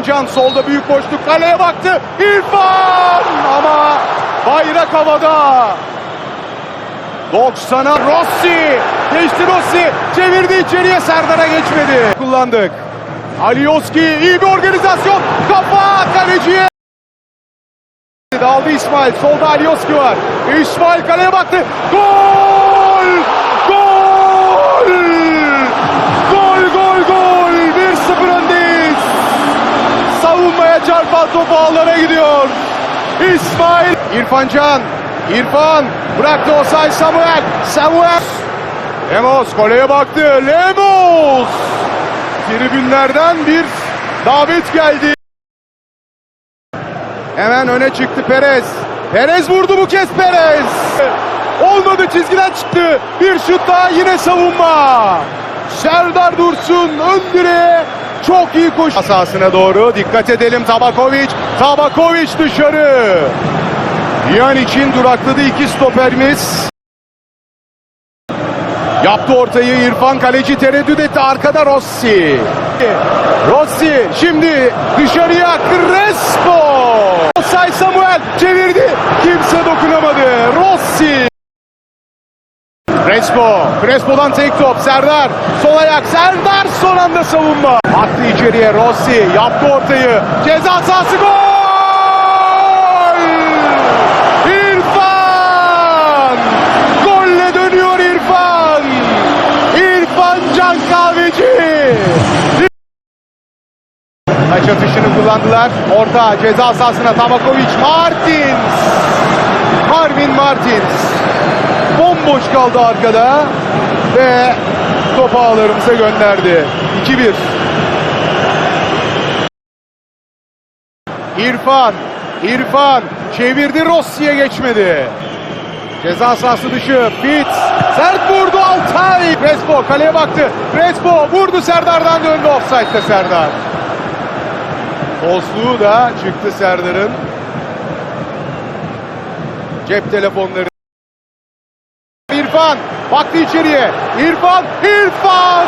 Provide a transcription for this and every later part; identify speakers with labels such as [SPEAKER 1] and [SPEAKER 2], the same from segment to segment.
[SPEAKER 1] Can solda büyük boşluk kaleye baktı. İrfan ama bayrak havada. 90'a Rossi. Geçti Rossi. Çevirdi içeriye Serdar'a geçmedi. Kullandık. Alioski iyi bir organizasyon. Kafa kaleciye. Daldı İsmail. Solda Alioski var. İsmail kaleye baktı. Gol! Gol! Gol gol gol! 1-0 öndeyiz. Savunmaya çarpan top ağlara gidiyor. İsmail. İrfan Can. İrfan bıraktı Osay Samuel. Samuel. Lemos koleye baktı. Lemos. Tribünlerden bir davet geldi. Hemen öne çıktı Perez. Perez vurdu bu kez Perez. Olmadı çizgiden çıktı. Bir şut daha yine savunma. Serdar Dursun ön direğe çok iyi koş. Sahasına doğru dikkat edelim Tabakovic. Tabakovic dışarı. Yan için durakladı iki stoperimiz. Yaptı ortayı İrfan kaleci tereddüt etti arkada Rossi. Rossi şimdi dışarıya Crespo. Say Samuel çevirdi. Kimse dokunamadı. Rossi. Crespo. Crespo'dan tek top. Serdar. Sol ayak. Serdar son anda savunma. Attı içeriye Rossi. Yaptı ortayı. Ceza sahası gol. İrfan. Golle dönüyor İrfan. İrfan Can Kahveci. Taç atışını kullandılar. Orta ceza sahasına Tabakovic. Martins. Marvin Martins. Bomboş kaldı arkada. Ve topu ağlarımıza gönderdi. 2-1. İrfan. İrfan. Çevirdi Rossi'ye geçmedi. Ceza sahası dışı. Fitz. Sert vurdu Altay. Crespo kaleye baktı. Crespo vurdu Serdar'dan döndü. Offside'de Serdar. Tosluğu da çıktı Serdar'ın. Cep telefonları. İrfan baktı içeriye. İrfan, İrfan!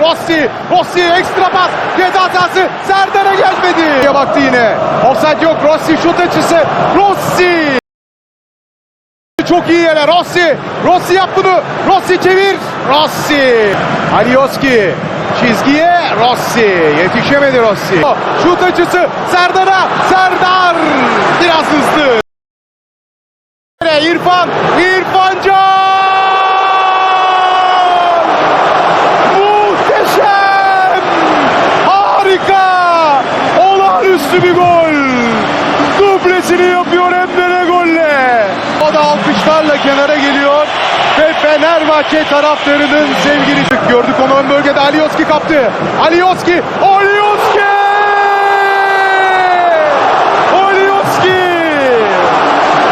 [SPEAKER 1] Rossi, Rossi ekstra pas. Ceza sahası Serdar'a gelmedi. Baktı yine. Offside yok. Rossi şut açısı. Rossi! Çok iyi yere Rossi. Rossi yap bunu. Rossi çevir. Rossi. Alioski. Çizgiye Rossi. Yetişemedi Rossi. Şut açısı Serdar'a. Serdar. Biraz hızlı. İrfan. İrfan Can. dublesini yapıyor Emre golle. O da alkışlarla kenara geliyor ve Fenerbahçe taraftarının sevgilisi. Gördük onu ön bölgede Alioski kaptı. Alioski, Alioski! Alioski!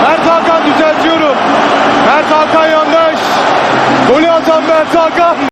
[SPEAKER 1] Mert Hakan düzeltiyorum. Mert Hakan yandaş. Golü atan Mert Hakan.